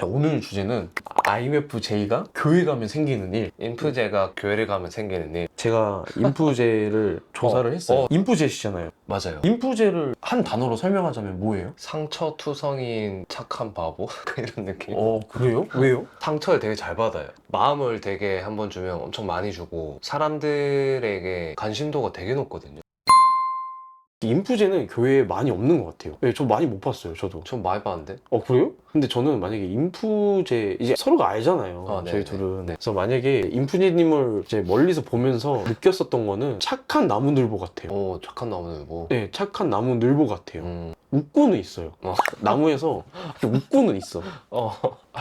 자, 오늘 주제는 IMFJ가 교회 가면 생기는 일. 인프제가 교회를 가면 생기는 일 제가 인프제를 조사를 했어요. 어. 인프제시잖아요. 맞아요 인프제를 한 단어로 설명하자면 뭐예요? 상처투성인 착한 바보 이런 느낌 어, 그래요? 왜요? 상처를 되게 잘 받아요 마음을 되게 한 번 주면 엄청 많이 주고 사람들에게 관심도가 되게 높거든요 인프제는 교회에 많이 없는 것 같아요. 네, 저 많이 못 봤어요, 저도. 좀 많이 봤는데 어, 그래요? 근데 저는 만약에 인프제, 이제 서로가 알잖아요. 아, 저희 네네. 둘은. 네. 그래서 만약에 인프제님을 이제 멀리서 보면서 느꼈었던 거는 착한 나무늘보 같아요. 오 착한 나무는 뭐 네, 착한 나무늘보 같아요. 음, 웃고는 있어요. 어. 나무에서 이렇게 웃고는 있어. 어.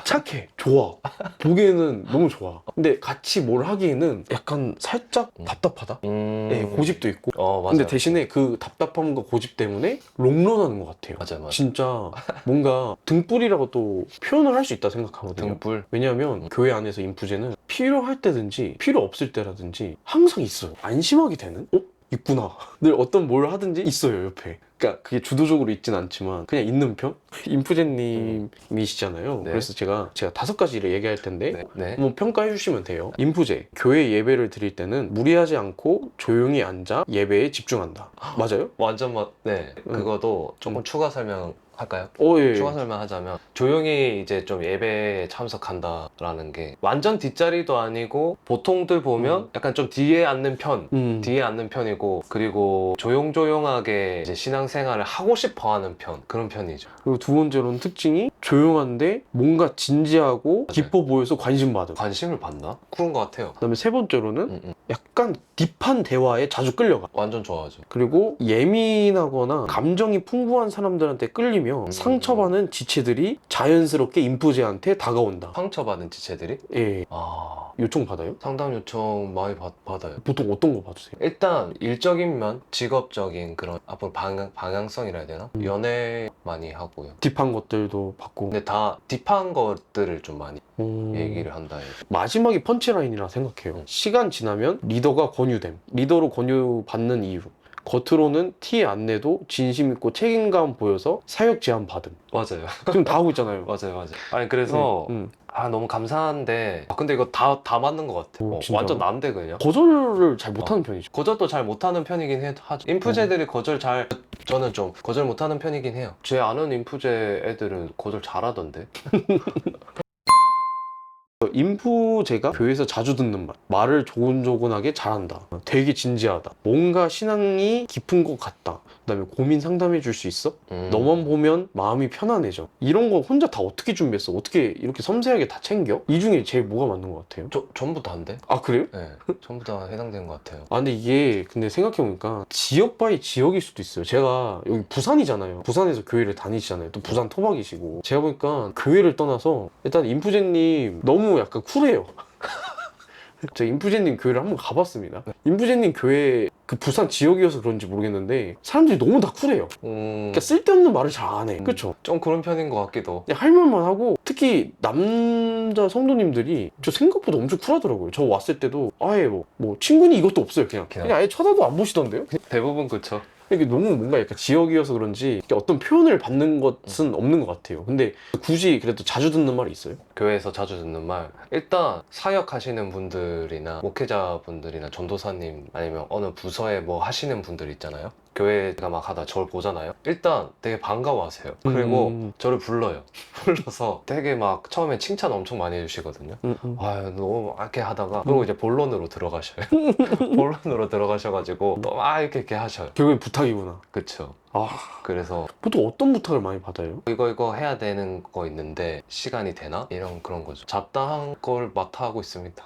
착해. 좋아. 보기에는 너무 좋아. 근데 같이 뭘 하기에는 약간 살짝 음. 답답하다? 음. 네, 고집도 있고. 어 맞아요 근데 대신에 그 답답함과 고집 때문에 롱런하는 것 같아요. 맞아요 맞아요 진짜 뭔가 등불이라고 또 표현을 할 수 있다 생각하거든요. 등불 왜냐하면 음. 교회 안에서 인프제는 필요할 때든지 필요 없을 때라든지 항상 있어요. 안심하게 되는? 어? 있구나. 늘 어떤 뭘 하든지 있어요, 옆에. 그러니까 그게 주도적으로 있진 않지만 그냥 있는 편? 인프제님이시잖아요. 네. 그래서 제가 제가 다섯 가지를 얘기할 텐데 네, 네. 한번 평가해 주시면 돼요. 인프제. 교회 예배를 드릴 때는 무리하지 않고 조용히 앉아 예배에 집중한다. 맞아요? 완전 맞 네 음. 그거도 조금 음. 추가 설명 할까요? 어, 예. 추가 설명하자면 조용히 이제 좀 예배에 참석한다라는 게 완전 뒷자리도 아니고 보통들 보면 음. 약간 좀 뒤에 앉는 편 음. 뒤에 앉는 편이고 그리고 조용조용하게 이제 신앙 생활을 하고 싶어 하는 편 그런 편이죠. 그리고 두 번째로는 특징이 조용한데 뭔가 진지하고 맞아요. 기뻐 보여서 관심 받음. 관심을 받나? 그런 것 같아요 그다음에 세 번째로는 음, 음. 약간 딥한 대화에 자주 끌려가. 완전 좋아하죠 그리고 예민하거나 감정이 풍부한 사람들한테 끌리면 음. 상처받는 지체들이 자연스럽게 인프제한테 다가온다. 상처받은 지체들이 예. 아 요청 받아요? 상담 요청 많이 받, 받아요 보통 어떤 거 받으세요? 일단 일적인 면 직업적인 그런 앞으로 방향, 방향성이라 해야 되나? 음. 연애 많이 하고요 딥한 것들도 받고. 근데 다 딥한 것들을 좀 많이 음. 얘기를 한다 해요. 마지막이 펀치라인이라 생각해요. 음. 시간 지나면 리더가 권유됨. 리더로 권유받는 이유. 겉으로는 티 안 내도 진심 있고 책임감 보여서 사역 제안 받음. 맞아요. 지금 다 하고 있잖아요. 맞아요, 맞아요. 아니 그래서 음. 아 너무 감사한데 아, 근데 이거 다 다 맞는 것 같아. 오, 어, 진짜요? 완전 난데 그냥. 거절을 잘 못하는 편이죠. 거절도 잘 못하는 편이긴 해, 하죠. 인프제들이 거절 잘 저는 좀 거절 못하는 편이긴 해요. 제 아는 인프제 애들은 거절 잘하던데. 인프제가 교회에서 자주 듣는 말. 말을 조곤조곤하게 잘한다. 되게 진지하다. 뭔가 신앙이 깊은 것 같다. 그다음에 고민 상담해 줄 수 있어? 음. 너만 보면 마음이 편안해져. 이런 거 혼자 다 어떻게 준비했어? 어떻게 이렇게 섬세하게 다 챙겨? 이 중에 제일 뭐가 맞는 것 같아요? 저, 전부 다인데? 아 그래요? 네, 전부 다 해당되는 것 같아요. 아 근데 이게 근데 생각해보니까 지역 바이 지역일 수도 있어요 제가 여기 부산이잖아요 부산에서 교회를 다니시잖아요 또 부산 토박이시고 제가 보니까 교회를 떠나서 일단 인프제님 너무 약간 쿨해요 저 인프제님 교회를 한번 가봤습니다 인프제님 교회 그 부산 지역이어서 그런지 모르겠는데 사람들이 너무 다 쿨해요 음, 그러니까 쓸데없는 말을 잘 안 해 음. 그쵸? 좀 그런 편인 것 같기도. 그냥 할 말만 하고 특히 남자 성도님들이 저 생각보다 엄청 쿨하더라고요 저 왔을 때도 아예 뭐, 뭐 친구니 이것도 없어요 그냥 그냥. 그냥 아예 쳐다도 안 보시던데요 대부분 그쵸. 이게 너무 뭔가 약간 지역이어서 그런지 어떤 표현을 받는 것은 없는 것 같아요. 근데 굳이 그래도 자주 듣는 말이 있어요? 교회에서 자주 듣는 말 일단 사역하시는 분들이나 목회자분들이나 전도사님 아니면 어느 부서에 뭐 하시는 분들 있잖아요 교회가 막 하다 저를 보잖아요 일단 되게 반가워하세요 그리고 음. 저를 불러요 불러서 되게 막 처음에 칭찬 엄청 많이 해주시거든요 음, 음. 아유 너무 이렇게 하다가 그리고 이제 본론으로 들어가셔요 본론으로 들어가셔가지고 또막 이렇게 이렇게 하셔요 결국엔 부탁이구나. 그쵸 아, 그래서 보통 어떤 부탁을 많이 받아요? 이거 이거 해야 되는 거 있는데 시간이 되나? 이런 그런 거죠 잡다한 걸 맡아 하고 있습니다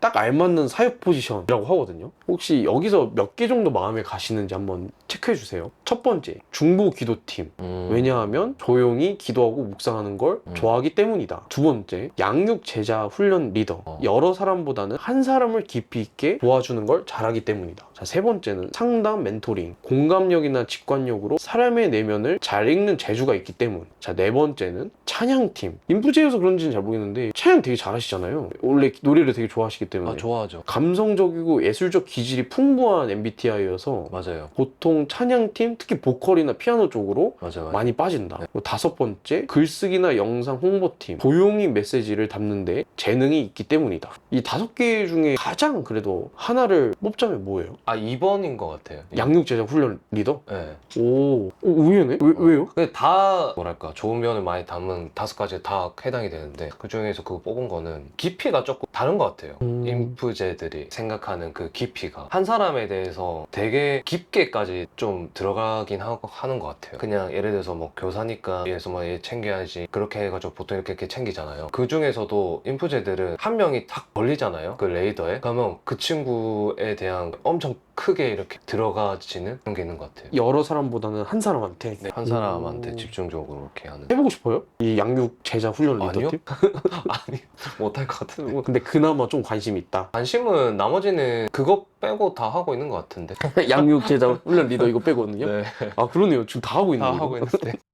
딱 알맞는 사역 포지션이라고 하거든요. 혹시 여기서 몇 개 정도 마음에 가시는지 한번 체크해 주세요. 첫 번째, 중보 기도팀. 음. 왜냐하면 조용히 기도하고 묵상하는 걸 음. 좋아하기 때문이다. 두 번째, 양육 제자 훈련 리더. 어. 여러 사람보다는 한 사람을 깊이 있게 도와주는 걸 잘하기 때문이다. 자, 세 번째는 상담 멘토링. 공감력이나 직관력으로 사람의 내면을 잘 읽는 재주가 있기 때문. 자, 네 번째는 찬양팀. 인프제여서 그런지는 잘 모르겠는데 찬양 되게 잘하시잖아요. 원래 노래를 되게 좋아하시기 때문에. 아 좋아하죠 감성적이고 예술적 기질이 풍부한 MBTI여서 맞아요 보통 찬양팀 특히 보컬이나 피아노 쪽으로 맞아 맞아. 많이 빠진다. 그리고 다섯 번째, 글쓰기나 영상 홍보팀, 고용이 메시지를 담는데 재능이 있기 때문이다. 이 다섯 개 중에 가장 그래도 하나를 뽑자면 뭐예요? 아 2번인 것 같아요. 양육 제작 훈련 리더? 네. 오, 오 의외네? 왜, 왜요? 근데 다 뭐랄까 좋은 면을 많이 담은 다섯 가지 다 해당이 되는데 그 중에서 그거 뽑은 거는 깊이가 조금 다른 것 같아요. 음. 인프제들이 생각하는 그 깊이가 한 사람에 대해서 되게 깊게까지 좀 들어가 긴 하, 하는 것 같아요. 그냥 예를 들어서 뭐 교사니까 위해서 뭐 얘 챙겨야지 그렇게 해가지고 보통 이렇게, 이렇게 챙기잖아요. 그 중에서도 인프제들은 한 명이 딱 걸리잖아요. 그 레이더에 그러면 그 친구에 대한 엄청 크게 이렇게 들어가지는 그런 게 있는 것 같아요. 여러 사람보다는 한 사람한테 네, 한 사람한테 오. 집중적으로 이렇게 하는. 해보고 싶어요? 이 양육 제자 훈련 아니요. 리더팀? 아니 못할 것 같은. 근데 그나마 좀 관심이 있다. 관심은 나머지는 그거 빼고 다 하고 있는 것 같은데. 양육 제자 훈련 리더 이거 빼거든요. 네. 아 그러네요. 지금 다 하고 있는 다 거예요. 하고 있는데.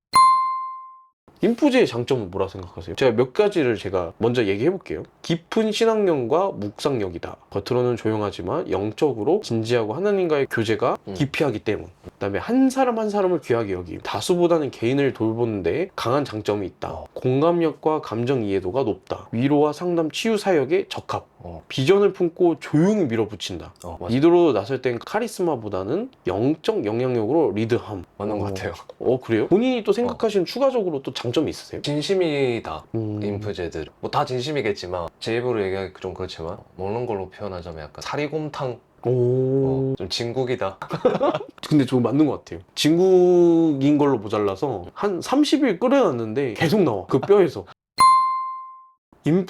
인프제의 장점은 뭐라 생각하세요? 제가 몇 가지를 제가 먼저 얘기해 볼게요. 깊은 신앙력과 묵상력이다. 겉으로는 조용하지만 영적으로 진지하고 하나님과의 교제가 음. 깊이하기 때문. 그다음에 한 사람 한 사람을 귀하게 여김. 다수보다는 개인을 돌보는데 강한 장점이 있다. 어. 공감력과 감정 이해도가 높다. 위로와 상담 치유 사역에 적합. 어, 비전을 품고 조용히 밀어붙인다. 어 맞, 리더로 나설 땐 카리스마보다는 영적 영향력으로 리드함. 맞는 것 어. 같아요. 어 그래요? 본인이 또 생각하시는 추가적으로 또 장점이 있으세요? 진심이다. 음. 인프제들. 뭐 다 진심이겠지만 제 입으로 얘기하기 좀 그렇지만 먹는 걸로 표현하자면 약간 사리곰탕. 오. 어, 좀 진국이다. 근데 저거 맞는 것 같아요. 진국인 걸로 모자라서 한 30일 끓여놨는데 계속 나와. 그 뼈에서.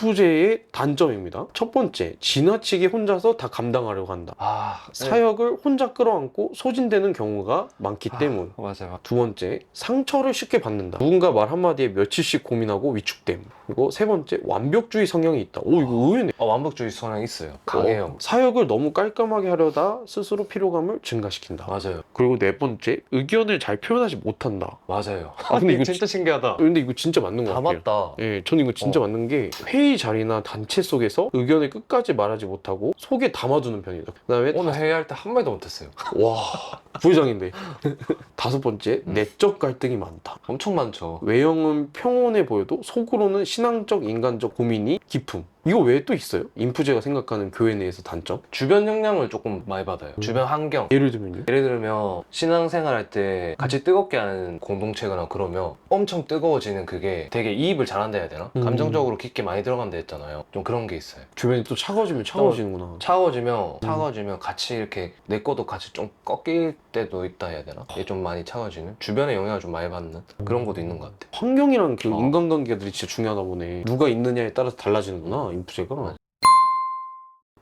인프제의 단점입니다. 첫 번째, 지나치게 혼자서 다 감당하려고 한다. 아 사역을 혼자 끌어안고 소진되는 경우가 많기 때문. 맞아요. 두 번째, 상처를 쉽게 받는다. 누군가 말 한마디에 며칠씩 고민하고 위축됨. 그리고 세 번째, 완벽주의 성향이 있다. 오, 이거 의외네. 어, 완벽주의 성향 있어요. 강해요. 어, 사역을 너무 깔끔하게 하려다 스스로 피로감을 증가시킨다. 맞아요. 그리고 네 번째, 의견을 잘 표현하지 못한다. 맞아요. 아, 근데 이거 진짜 신기하다. 근데 이거 진짜 맞는 것 다 같아요. 맞다. 예, 저는 이거 진짜 어. 맞는 게 회의 자리나 단체 속에서 의견을 끝까지 말하지 못하고 속에 담아두는 편이다. 그다음에 오늘 회의할 때 한 마디도 못했어요. 와 부회장인데 다섯 번째 음. 내적 갈등이 많다. 엄청 많죠. 외형은 평온해 보여도 속으로는 신앙적 인간적 고민이 깊음. 이거 외에 또 있어요? 인프제가 생각하는 교회 내에서 단점? 주변 영향을 조금 많이 받아요. 음. 주변 환경. 예를 들면요? 예를 들면 신앙생활 할 때 같이 뜨겁게 하는 공동체거나 그러면 엄청 뜨거워지는 그게 되게 이입을 잘한다 해야 되나? 음. 감정적으로 깊게 많이 들어간다 했잖아요. 좀 그런 게 있어요. 주변이 또 차가워지면 차가워지는구나. 차가워지면 차가워지면 같이 이렇게 내 것도 같이 좀 꺾일 때도 있다 해야 되나? 이게 좀 많이 차가워지는 주변의 영향을 좀 많이 받는 그런 것도 있는 것 같아. 환경이랑 그 어. 인간관계들이 진짜 중요하다 보네. 누가 있느냐에 따라서 달라지는구나, 인프제가.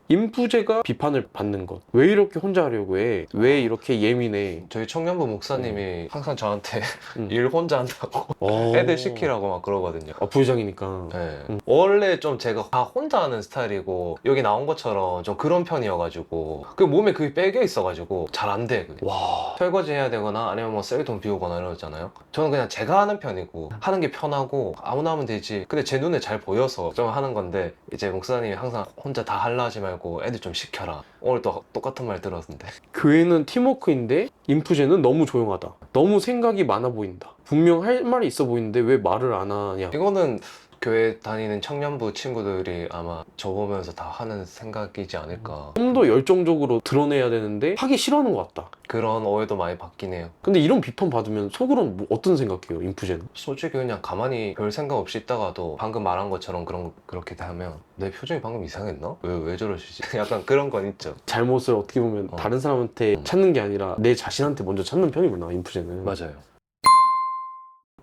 맞아. 인프제가 비판을 받는 것. 왜 이렇게 혼자 하려고 해? 왜 이렇게 예민해? 저희 청년부 목사님이 항상 저한테 음. 일 혼자 한다고 어. 애들 시키라고 막 그러거든요. 아, 부회장이니까. 네. 음. 원래 좀 제가 다 혼자 하는 스타일이고 여기 나온 것처럼 좀 그런 편이어가지고 그 몸에 그게 빼겨 있어가지고 잘 안 돼. 그게. 와. 설거지 해야 되거나 아니면 뭐 쓰레기통 비우거나 이러잖아요. 저는 그냥 제가 하는 편이고 하는 게 편하고 아무나 하면 되지. 근데 제 눈에 잘 보여서 좀 하는 건데 이제 목사님이 항상 혼자 다 할라 하지 말고 애들 좀 시켜라. 오늘 또 똑같은 말 들었는데. 교회는 팀워크인데 인프제는 너무 조용하다. 너무 생각이 많아 보인다. 분명 할 말이 있어 보이는데 왜 말을 안 하냐. 이거는 교회 다니는 청년부 친구들이 아마 저 보면서 다 하는 생각이지 않을까. 좀 더 열정적으로 드러내야 되는데 하기 싫어하는 것 같다. 그런 오해도 많이 받긴 해요. 근데 이런 비판 받으면 속으로는 뭐 어떤 생각해요, 인프제는? 솔직히 그냥 가만히 별 생각 없이 있다가도 방금 말한 것처럼 그런 그렇게 하면 내 표정이 방금 이상했나? 왜 왜 저러시지? 약간 그런 건 있죠. 잘못을 어떻게 보면 어. 다른 사람한테 음. 찾는 게 아니라 내 자신한테 먼저 찾는 편이구나, 인프제는. 맞아요.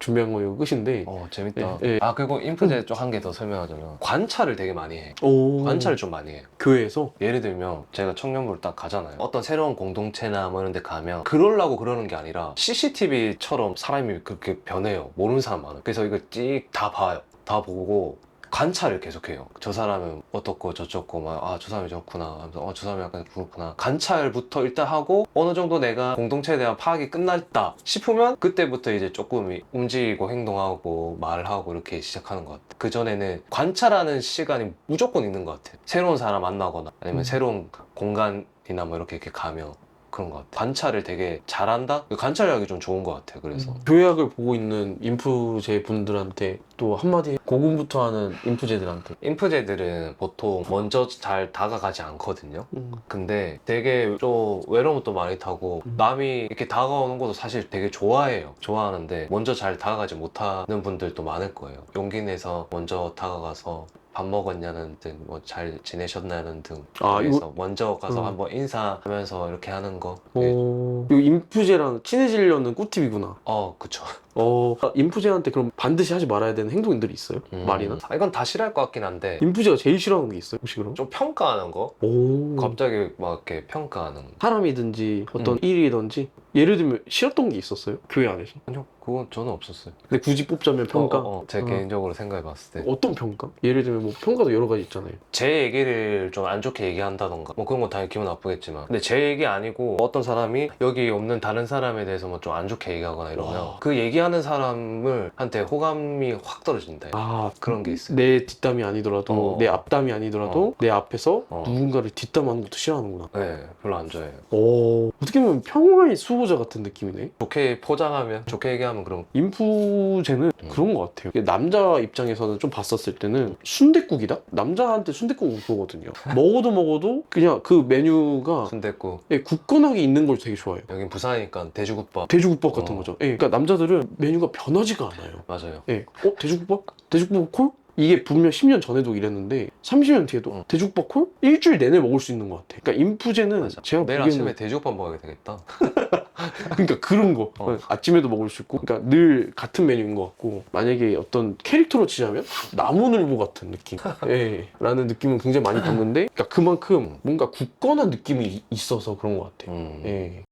준비한 거 이거 끝인데. 어 재밌다. 예, 예. 아 그리고 인프제 쪽 한 개 더 설명하자면 관찰을 되게 많이 해. 오. 관찰을 좀 많이 해요. 교회에서? 예를 들면 제가 청년부를 딱 가잖아요. 어떤 새로운 공동체나 뭐 이런 데 가면 그러려고 그러는 게 아니라 CCTV처럼 사람이 그렇게 변해요. 모르는 사람 많아요. 그래서 이걸 찍다 봐요. 다 보고 관찰을 계속해요. 저 사람은 어떻고 저쩌고 막 아 저 사람이 저렇구나 하면서 어저 사람이 약간 그렇구나 관찰부터 일단 하고 어느 정도 내가 공동체에 대한 파악이 끝났다 싶으면 그때부터 이제 조금 움직이고 행동하고 말하고 이렇게 시작하는 것 같아요. 그 전에는 관찰하는 시간이 무조건 있는 것 같아요. 새로운 사람 만나거나 아니면 음. 새로운 공간이나 뭐 이렇게, 이렇게 가면 그런 것 같아. 관찰을 되게 잘한다? 그 관찰력이 좀 좋은 것 같아. 그래서 교약을 보고 있는 인프제 분들한테 또 한마디 고군부터 하는 인프제들한테 인프제들은 보통 먼저 잘 다가가지 않거든요. 음. 근데 되게 좀 외로움도 많이 타고 음. 남이 이렇게 다가오는 것도 사실 되게 좋아해요. 좋아하는데 먼저 잘 다가가지 못하는 분들도 많을 거예요. 용기 내서 먼저 다가가서 밥 먹었냐는 등, 뭐 잘 지내셨나는 등, 아, 그래서 먼저 가서 음. 한번 인사하면서 이렇게 하는 거. 네. 어... 이 인프제랑 친해지려는 꿀팁이구나 어, 그쵸. 어... 인프제한테 그럼 반드시 하지 말아야 되는 행동들이 있어요? 음. 말이나? 아, 이건 다 싫어할 것 같긴 한데 인프제가 제일 싫어하는 게 있어요 혹시 그럼? 좀 평가하는 거? 오... 갑자기 막 이렇게 평가하는 거. 사람이든지 어떤 음. 일이든지 예를 들면 싫었던 게 있었어요? 교회 안에서 아니요, 그건 저는 없었어요. 근데 굳이 뽑자면 평가? 어, 어, 어. 제 어. 개인적으로 생각해 봤을 때. 어떤 평가? 예를 들면 뭐 평가도 여러 가지 있잖아요 제 얘기를 좀 안 좋게 얘기한다던가 뭐 그런 건 당연히 기분 나쁘겠지만 근데 제 얘기 아니고 어떤 사람이 여기 없는 다른 사람에 대해서 뭐 좀 안 좋게 얘기하거나 이러면 와. 그 얘기 하는 사람을 한테 호감이 확 떨어진다. 아 그런 게 있어요. 내 뒷담이 아니더라도 어. 내 앞담이 아니더라도 내 앞에서 어. 누군가를 뒷담하는 것도 싫어하는구나. 네 별로 안 좋아해요. 오 어떻게 보면 평화의 수호자 같은 느낌이네. 좋게 포장하면 좋게 얘기하면 그럼 인프제는 음. 그런 것 같아요. 남자 입장에서는 좀 봤었을 때는 순댓국이다? 남자한테 순댓국은 그거거든요. 먹어도 먹어도 그냥 그 메뉴가 순댓국. 예, 굳건하게 있는 걸 되게 좋아해요. 여긴 부산이니까 돼지국밥. 돼지국밥 같은 어. 거죠. 예, 그러니까 남자들은 메뉴가 변하지가 않아요 맞아요 예. 어? 돼지국밥? 돼지국밥 콜? 이게 분명 10년 전에도 이랬는데 30년 뒤에도 응. 돼지국밥 콜? 일주일 내내 먹을 수 있는 것 같아. 그러니까 인프제는 맞아. 제가 내일 보기에는 아침에 돼지국밥 먹어야 되겠다 그러니까 그런 거 어. 아침에도 먹을 수 있고 그러니까 늘 같은 메뉴인 것 같고 만약에 어떤 캐릭터로 치자면 나무늘보 같은 느낌 예, 라는 느낌은 굉장히 많이 받는데 그러니까 그만큼 뭔가 굳건한 느낌이 있어서 그런 것 같아요. 음. 예.